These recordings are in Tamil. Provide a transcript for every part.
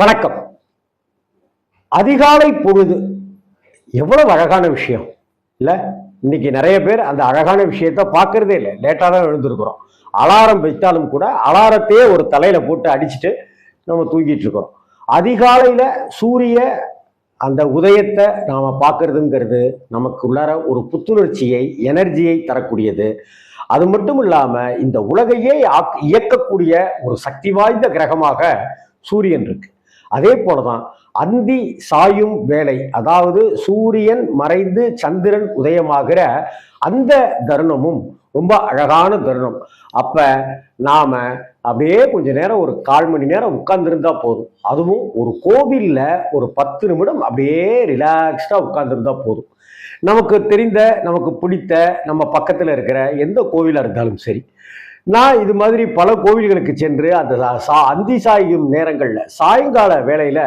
வணக்கம். அதிகாலை பொழுது எவ்வளவு அழகான விஷயம். இல்லை இன்னைக்கு நிறைய பேர் அந்த அழகான விஷயத்த பார்க்கறதே இல்லை. லேட்டாக தான் எழுந்திருக்கிறோம். அலாரம் வைத்தாலும் கூட அலாரத்தையே ஒரு தலையில் போட்டு அடிச்சுட்டு நம்ம தூங்கிட்டு இருக்கிறோம். அதிகாலையில் சூரிய அந்த உதயத்தை நாம் பார்க்கறதுங்கிறது நமக்கு உள்ளார ஒரு புத்துணர்ச்சியை எனர்ஜியை தரக்கூடியது. அது மட்டும் இல்லாமல் இந்த உலகையே ஆக்- இயக்கக்கூடிய ஒரு சக்தி வாய்ந்த கிரகமாக சூரியன் இருக்குது அதே போலதான் அந்தி சாயும் வேலை அதாவது சூரியன் மறைந்து சந்திரன் உதயமாகிற அந்த தருணமும் ரொம்ப அழகான தருணம். அப்ப நாம அப்படியே கொஞ்ச நேரம் ஒரு கால் மணி நேரம் உட்கார்ந்துருந்தா போதும். அதுவும் ஒரு கோவில்ல ஒரு பத்து நிமிடம் அப்படியே ரிலாக்ஸ்டா உட்கார்ந்துருந்தா போதும். நமக்கு தெரிந்த நமக்கு பிடித்த நம்ம பக்கத்துல இருக்கிற எந்த கோவிலா இருந்தாலும் சரி நான் இது மாதிரி பல கோவில்களுக்கு சென்று அந்த சா- அந்தி சாயும் நேரங்களில் சாயங்கால வேலையில்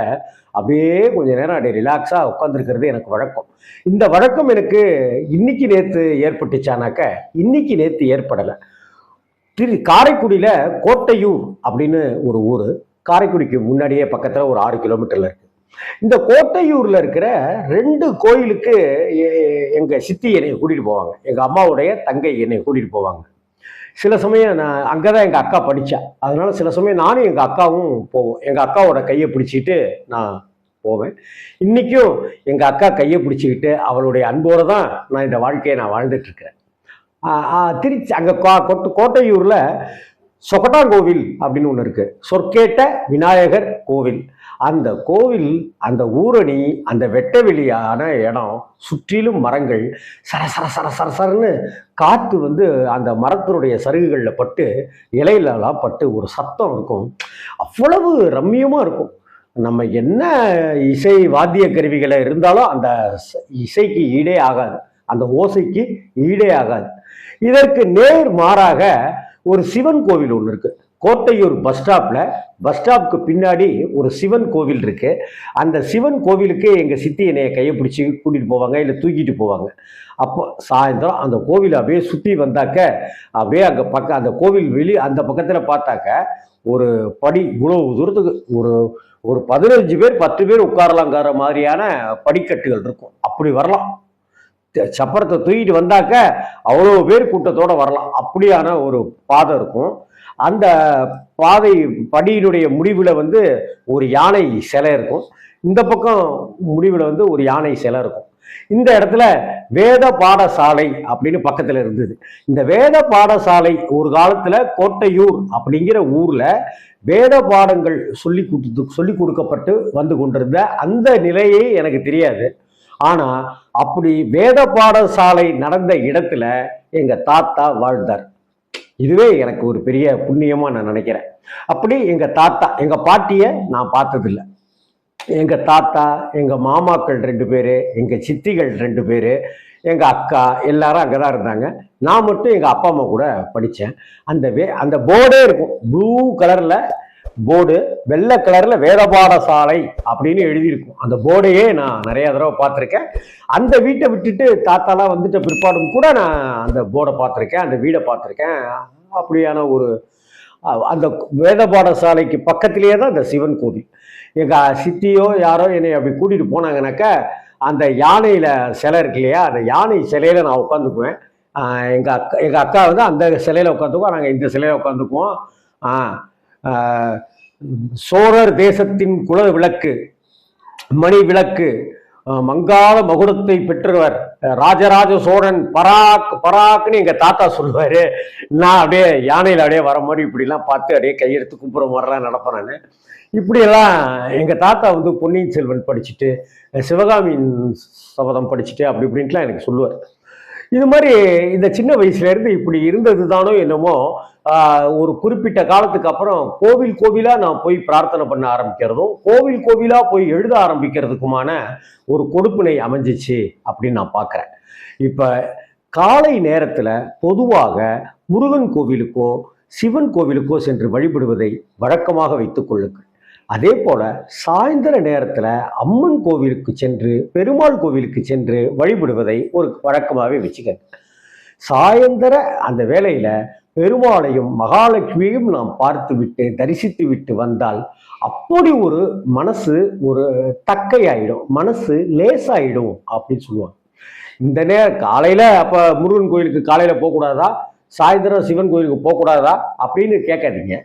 அப்படியே கொஞ்ச நேரம் அப்படியே ரிலாக்ஸாக உட்காந்துருக்கிறது எனக்கு வழக்கம். இந்த வழக்கம் எனக்கு இன்னைக்கு நேற்று ஏற்பட்டுச்சானாக்க இன்னைக்கு நேற்று ஏற்படலை. திரு காரைக்குடியில் கோட்டையூர் அப்படின்னு ஒரு ஊர் காரைக்குடிக்கு முன்னாடியே பக்கத்தில் ஒரு ஆறு கிலோமீட்டரில் இருக்குது இந்த கோட்டையூரில் இருக்கிற ரெண்டு கோயிலுக்கு எ- சித்தி என்னை கூட்டிகிட்டு போவாங்க. எங்கள் அம்மாவுடைய தங்கை என்னை கூட்டிகிட்டு போவாங்க. சில சமயம் நான் அங்கே தான் எங்கள் அக்கா படித்தா அதனால் சில சமயம் நானும் எங்கள் அக்காவும் போவோம். எங்கள் அக்காவோட கையை பிடிச்சிக்கிட்டு நான் போவேன். இன்றைக்கும் எங்கள் அக்கா கையை பிடிச்சிக்கிட்டு அவளுடைய அன்போடு தான் நான் இந்த வாழ்க்கையை நான் வாழ்ந்துட்டுருக்கிறேன் திருச்சி அங்கே கோட்டு கோட்டையூரில் சொகட்டாங்கோவில் அப்படின்னு ஒன்று இருக்குது சொற்கேட்ட விநாயகர் கோவில். அந்த கோவில் அந்த ஊரணி அந்த வெட்ட வெளியான இடம் சுற்றிலும் மரங்கள் சர சர சர சர சரன்னு காற்று வந்து அந்த மரத்தினுடைய சருகுகளில் பட்டு இலையிலலாம் பட்டு ஒரு சத்தம் இருக்கும். அவ்வளவு ரம்மியமாக இருக்கும். நம்ம என்ன இசை வாத்திய கருவிகளை இருந்தாலும் அந்த இசைக்கு ஈடே ஆகாது. அந்த ஓசைக்கு ஈடே ஆகாது. இதற்கு நேர் மாறாக ஒரு சிவன் கோவில் ஒன்று இருக்குது கோட்டையூர் பஸ் ஸ்டாப்பில் பஸ் ஸ்டாப்க்கு பின்னாடி ஒரு சிவன் கோவில் இருக்கு. அந்த சிவன் கோவிலுக்கு எங்கள் சித்தி என்னைய கையை பிடிச்சி கூட்டிகிட்டு போவாங்க இல்லை தூக்கிட்டு போவாங்க. அப்போ சாயந்தரம் அந்த கோவிலை அப்படியே சுற்றி வந்தாக்க அப்படியே அங்கே பக்கம் அந்த கோவில் வெளி அந்த பக்கத்தில் பார்த்தாக்க ஒரு படி இவ்வளவு தூரத்துக்கு ஒரு ஒரு பதினஞ்சு பேர் பத்து பேர் உட்காரலாங்கிற மாதிரியான படிக்கட்டுகள் இருக்கும். அப்படி வரலாம். சப்பரத்தை தூக்கிட்டு வந்தாக்க அவ்வளோ பேர் கூட்டத்தோடு வரலாம். அப்படியான ஒரு பாதை இருக்கும். அந்த பாதை படியினுடைய முடிவில் வந்து ஒரு யானை சிலை இருக்கும். இந்த பக்கம் முடிவில் வந்து ஒரு யானை சிலை இருக்கும். இந்த இடத்துல வேத பாடசாலை அப்படின்னு பக்கத்தில் இருந்தது. இந்த வேத பாடசாலை ஒரு காலத்தில் கோட்டையூர் அப்படிங்கிற ஊரில் வேத பாடங்கள் சொல்லி கொடுத்து சொல்லி கொடுக்கப்பட்டு வந்து கொண்டிருந்த அந்த நிலையே எனக்கு தெரியாது. ஆனா அப்படி வேத பாடசாலை நடந்த இடத்துல எங்க தாத்தா வாழ்ந்தார். இதுவே எனக்கு ஒரு பெரிய புண்ணியமா நான் நினைக்கிறேன். அப்படி எங்க தாத்தா எங்க பாட்டிய நான் பார்த்ததில்ல. எங்க தாத்தா எங்க மாமாக்கள் ரெண்டு பேரு எங்க சித்திகள் ரெண்டு பேரு எங்கள் அக்கா எல்லாரும் அங்கதான் இருந்தாங்க. நான் மட்டும் எங்கள் அப்பா அம்மா கூட படித்தேன் அந்த வே அந்த போர்டே இருக்கும். ப்ளூ கலரில் போர்டு வெள்ளை கலர்ல வேதபாட சாலை அப்படின்னு எழுதியிருக்கும். அந்த போர்டையே நான் நிறைய தடவை பார்த்துருக்கேன். அந்த வீட்டை விட்டுட்டு தாத்தாலாம் வந்துட்ட பிற்பாடும் கூட நான் அந்த போர்டை பார்த்துருக்கேன். அந்த வீடை பார்த்துருக்கேன். அப்படியான ஒரு அந்த வேத பாடசாலைக்கு பக்கத்திலேயே தான் இந்த சிவன் கோவில். எங்கள் சித்தியோ யாரோ என்னை அப்படி கூட்டிகிட்டு போனாங்கனாக்கா அந்த யானையில் சிலை இருக்கு இல்லையா அந்த யானை சிலையில் நான் உட்காந்துக்குவேன். எங்கள் அக்கா எங்கள் அக்கா வந்து அந்த சிலையில் உட்காந்துக்குவோம் நாங்கள் இந்த சிலையில் உட்காந்துக்குவோம். சோழர் தேசத்தின் குல விளக்கு மணி விளக்கு அஹ், மங்காள மகுடத்தை பெற்றவர் ராஜராஜ சோழன் பராக் பராக்னு எங்க தாத்தா சொல்லுவாரு. நான் அப்படியே யானையில அப்படியே வர மாதிரி இப்படிலாம் பார்த்து அப்படியே கையெடுத்து கும்புற மாதிரிலாம் நடப்பேன் நான். இப்படியெல்லாம் எங்க தாத்தா வந்து பொன்னியின் செல்வன் படிச்சுட்டு சிவகாமியின் சபதம் படிச்சுட்டு அப்படி இப்படின்ட்டுலாம் எனக்கு சொல்லுவார். இது மாதிரி இந்த சின்ன வயசுல இருந்து இப்படி இருந்தது தானோ என்னமோ ஒரு குறிப்பிட்ட காலத்துக்கு அப்புறம் கோவில் கோவிலா நான் போய் பிரார்த்தனை பண்ண ஆரம்பிக்கிறதும் கோவில் கோவிலா போய் எழுத ஆரம்பிக்கிறதுக்குமான ஒரு கொடுப்பினை அமைஞ்சிச்சு அப்படின்னு நான் பார்க்குறேன். இப்போ காலை நேரத்தில் பொதுவாக முருகன் கோவிலுக்கோ சிவன் கோவிலுக்கோ சென்று வழிபடுவதை வழக்கமாக வைத்துக் கொள்ளுங்கள். அதே போல சாயந்தர நேரத்துல அம்மன் கோவிலுக்கு சென்று பெருமாள் கோவிலுக்கு சென்று வழிபடுவதை ஒரு வழக்கமாகவே வச்சுக்கங்க. சாயந்தர அந்த வேளையில பெருமாளையும் மகாலட்சுமியையும் நாம் பார்த்து விட்டு தரிசித்து விட்டு வந்தால் அப்படி ஒரு மனசு ஒரு தக்கையாயிடும் மனசு லேசாயிடும் அப்படின்னு சொல்லுவாங்க. இந்த நேரம் காலையில அப்ப முருகன் கோயிலுக்கு காலையில போகக்கூடாதா? சாயந்தரம் சிவன் கோயிலுக்கு போகக்கூடாதா? அப்படின்னு கேட்காதீங்க.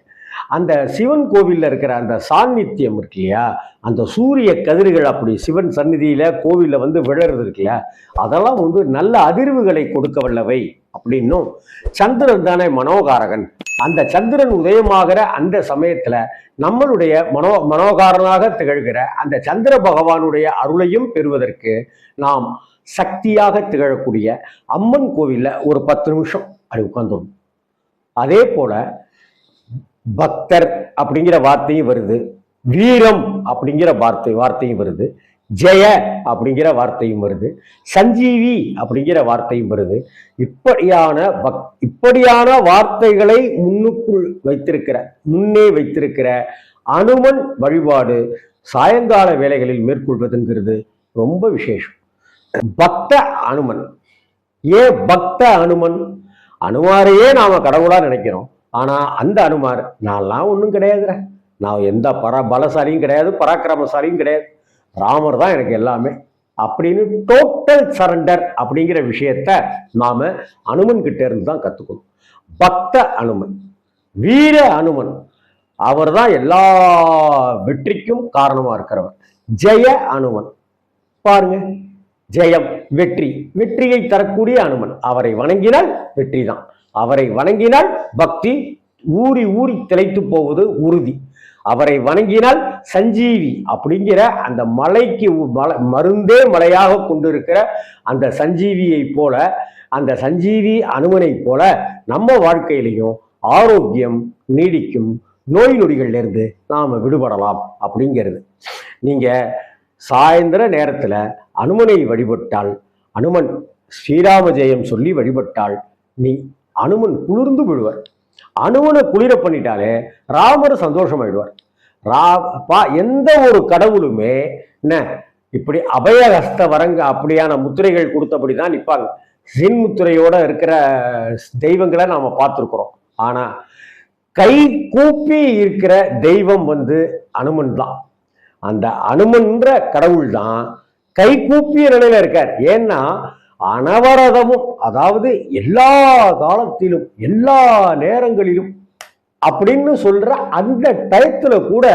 அந்த சிவன் கோவில்ல இருக்கிற அந்த சாநித்தியம் இருக்கு இல்லையா அந்த சூரிய கதிர்கள் அப்படி சிவன் சந்நிதியில் கோவில்ல வந்து விழறது இருக்குல்ல அதெல்லாம் வந்து நல்ல அதிர்வுகளை கொடுக்க வல்லவை அப்படின்னும் சந்திரன் தானே மனோகாரகன். அந்த சந்திரன் உதயமாகிற அந்த சமயத்துல நம்மளுடைய மனோ மனோகாரனாக திகழ்கிற அந்த சந்திர பகவானுடைய அருளையும் பெறுவதற்கு நாம் சக்தியாக திகழக்கூடிய அம்மன் கோவில்ல ஒரு பத்து நிமிஷம் அப்படி உட்காந்துடும் அதே போல பக்தர் அப்படிங்கிற வார்த்தையும் வருது. வீரம் அப்படிங்கிற வார்த்தை வார்த்தையும் வருது. ஜெய அப்படிங்கிற வார்த்தையும் வருது. சஞ்சீவி அப்படிங்கிற வார்த்தையும் வருது. இப்படியான பக் இப்படியான வார்த்தைகளை முன்னுக்குள் வைத்திருக்கிற முன்னே வைத்திருக்கிற அனுமன் வழிபாடு சாயங்கால வேலைகளில் மேற்கொள்வதுங்கிறது ரொம்ப விசேஷம். பக்த அனுமன். ஏன் பக்த அனுமன்? அனுமாரையே நாம கடவுளா நினைக்கிறோம். ஆனால் அந்த அனுமார் நான்லாம் ஒன்றும் கிடையாதுற நான் எந்த பர பலசாலியும் கிடையாது பராக்கிரமசாலியும் கிடையாது. ராமர் தான் எனக்கு எல்லாமே. அப்படின்னு டோட்டல் சரண்டர் அப்படிங்கிற விஷயத்த நாம அனுமன் கிட்ட இருந்து தான் கற்றுக்கணும் பக்த அனுமன் வீர அனுமன் அவர் தான் எல்லா வெற்றிக்கும் காரணமாக இருக்கிறவர். ஜெய அனுமன். பாருங்க ஜெயம் வெற்றி. வெற்றியை தரக்கூடிய அனுமன். அவரை வணங்கினால் வெற்றி தான். அவரை வணங்கினால் பக்தி ஊறி ஊறி திளைத்து போவது உறுதி. அவரை வணங்கினால் சஞ்சீவி அப்படிங்கிற அந்த மலைக்கு மல மருந்தே மலையாக கொண்டிருக்கிற அந்த சஞ்சீவியை போல அந்த சஞ்சீவி அனுமனை போல நம்ம வாழ்க்கையிலையும் ஆரோக்கியம் நீடிக்கும். நோய் நொடிகள்லேருந்து இருந்து நாம விடுபடலாம் அப்படிங்கிறது. நீங்கள் சாயந்தர நேரத்தில் அனுமனை வழிபட்டால் அனுமன் ஸ்ரீராம ஜெயம் சொல்லி வழிபட்டால் நீ அனுமன் குளிர்ந்து விழுவார். அனுமனை குளிர பண்ணிட்டாலே ராமர் சந்தோஷமாயிடுவார். ரா பா எந்த ஒரு கடவுளுமே என்ன இப்படி அபயஹஸ்த வரங்க அப்படியான முத்திரைகள் கொடுத்தபடி தான் நிற்பாங்க. சின்முத்திரையோட இருக்கிற தெய்வங்களை நாம் பார்த்துருக்குறோம். ஆனால் கை கூப்பி இருக்கிற தெய்வம் வந்து அனுமன் தான். அந்த அனுமன்ற கடவுள் தான் கை கூப்பிய நிலையில இருக்கார். ஏன்னா அனவரதமும் அதாவது எல்லா காலத்திலும் எல்லா நேரங்களிலும் அப்படின்னு சொல்ற அந்த டயத்துல கூட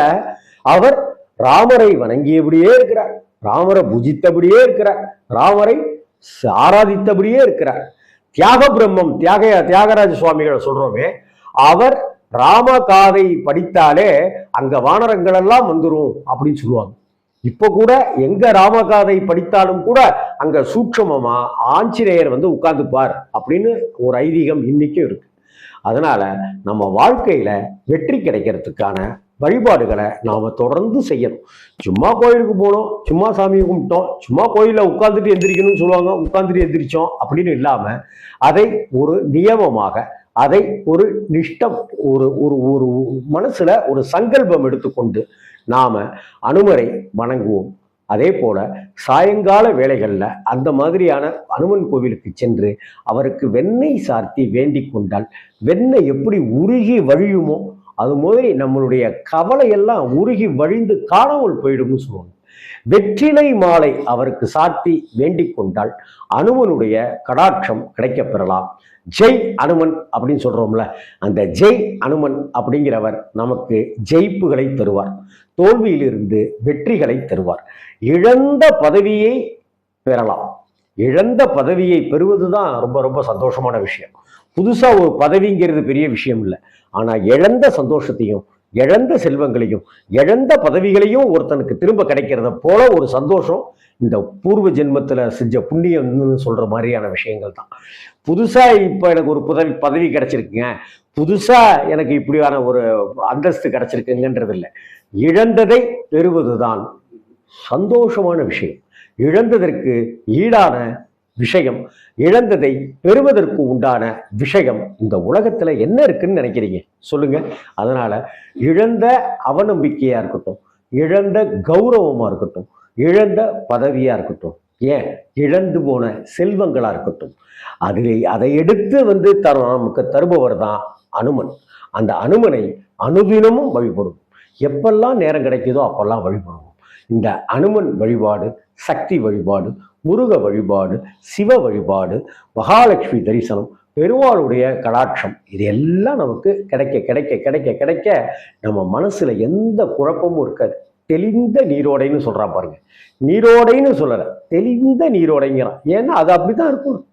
அவர் ராமரை வணங்கியபடியே இருக்கிறார். ராமரை புஜித்தபடியே இருக்கிறார். ராமரை ஆராதித்தபடியே இருக்கிறார். தியாக பிரம்மம் தியாக தியாகராஜ சுவாமிகளை சொல்றோமே அவர் ராமகாதை படித்தாலே அங்க வானரங்கள் எல்லாம் வந்துடும் அப்படின்னு சொல்லுவாங்க. இப்போ கூட எங்க ராமகாதை படித்தாலும் கூட அங்க சூட்சமமா ஆஞ்சநேயர் வந்து உட்கார்ந்துப்பார் அப்படின்னு ஒரு ஐதீகம் இன்னைக்கும் இருக்கு. அதனால நம்ம வாழ்க்கையில வெற்றி கிடைக்கிறதுக்கான வழிபாடுகளை நாம தொடர்ந்து செய்யணும். சும்மா கோயிலுக்கு போனோம் சும்மா சாமியை கும்பிட்டோம் சும்மா கோயிலில் உட்காந்துட்டு எந்திரிக்கணும்னு சொல்லுவாங்க உட்காந்துட்டு எந்திரிச்சோம் அப்படின்னு இல்லாம அதை ஒரு நியமமாக அதை ஒரு நிஷ்டம் ஒரு ஒரு ஒரு மனசுல ஒரு சங்கல்பம் எடுத்துக்கொண்டு நாம் அனுமரை வணங்குவோம். அதே போல சாயங்கால வேளைகளில் அந்த மாதிரியான அனுமன் கோவிலுக்கு சென்று அவருக்கு வெண்ணெய் சார்த்தி வேண்டிக் கொண்டால் வெண்ணெய் எப்படி உருகி வழியுமோ அது மாதிரி நம்மளுடைய கவலையெல்லாம் உருகி வழிந்து காணாமல் போயிடும்னு சொல்லுவாங்க. வெற்றிலை மாலை அவருக்கு சாத்தி வேண்டிக் கொண்டால் அனுமனுடைய கடாட்சம் கிடைக்கப் பெறலாம். ஜெய் அனுமன் அப்படின்னு சொல்றோம்ல அந்த ஜெய் அனுமன் அப்படிங்கிறவர் நமக்கு ஜெயிப்புகளை தருவார். தோல்வியிலிருந்து வெற்றிகளை தருவார். இழந்த பதவியை பெறலாம். இழந்த பதவியை பெறுவதுதான் ரொம்ப ரொம்ப சந்தோஷமான விஷயம். புதுசா ஒரு பதவிங்கிறது பெரிய விஷயம் இல்லை. ஆனா இழந்த சந்தோஷத்தையும் இழந்த செல்வங்களையும் இழந்த பதவிகளையும் ஒருத்தனுக்கு திரும்ப கிடைக்கிறத போல ஒரு சந்தோஷம். இந்த பூர்வ ஜென்மத்தில் செஞ்ச புண்ணியம்னு சொல்கிற மாதிரியான விஷயங்கள் தான். புதுசாக இப்போ எனக்கு ஒரு புதவி பதவி கிடைச்சிருக்குங்க. புதுசாக எனக்கு இப்படியான ஒரு அந்தஸ்து கிடச்சிருக்குங்கன்றது இல்லை இழந்ததை பெறுவதுதான் சந்தோஷமான விஷயம். இழந்ததற்கு ஈடான விஷயம் இழந்ததை பெறுவதற்கு உண்டான விஷயம் இந்த உலகத்துல என்ன இருக்குன்னு நினைக்கிறீங்க? சொல்லுங்க. அதனால இழந்த அவநம்பிக்கையா இருக்கட்டும் இழந்த கௌரவமா இருக்கட்டும் இழந்த பதவியா இருக்கட்டும் ஏன்? இழந்து போன செல்வங்களா இருக்கட்டும். அதில் அதை எடுத்து வந்து தர நமக்கு தருபவர் தான் அனுமன். அந்த அனுமனை அனுதினமும் வழிபடும். எப்பெல்லாம் நேரம் கிடைக்குதோ அப்பெல்லாம் வழிபடுவோம். இந்த அனுமன் வழிபாடு சக்தி வழிபாடு முருக வழிபாடு சிவ வழிபாடு மகாலட்சுமி தரிசனம் பெருமாளுடைய கடாட்சம் இது எல்லாம் நமக்கு கிடைக்க கிடைக்க கிடைக்க கிடைக்க நம்ம மனசுல எந்த குழப்பமும் இருக்காது. தெளிந்த நீரோடைன்னு சொல்கிறான் பாருங்க. நீரோடைன்னு சொல்லலை தெளிந்த நீரோடைங்கிறான். ஏன்னா அது அப்படிதான் இருக்கும்.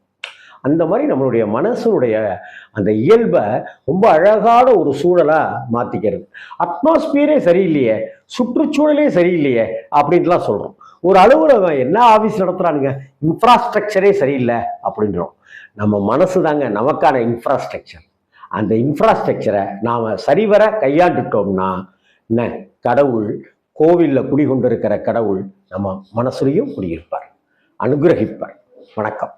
அந்த மாதிரி நம்மளுடைய மனசனுடைய அந்த இயல்பை ரொம்ப அழகான ஒரு சூழலாக மாற்றிக்கிறது அட்மாஸ்பியரே சரியில்லையே. சுற்றுச்சூழலே சரியில்லையே அப்படின்ட்டுலாம் சொல்கிறோம் ஒரு அலுவலகம் என்ன ஆஃபீஸ் நடத்துகிறானுங்க இன்ஃப்ராஸ்ட்ரக்சரே சரியில்லை அப்படின்றோம். நம்ம மனசு தாங்க நமக்கான இன்ஃப்ராஸ்ட்ரக்சர் அந்த இன்ஃப்ராஸ்ட்ரக்சரை நாம் சரிவர கையாண்டுட்டோம்னா என்ன? கடவுள் கோவிலில் குடிகொண்டிருக்கிற கடவுள் நம்ம மனசுலையும் குடியிருப்பார். அனுகிரகிப்பார். வணக்கம்.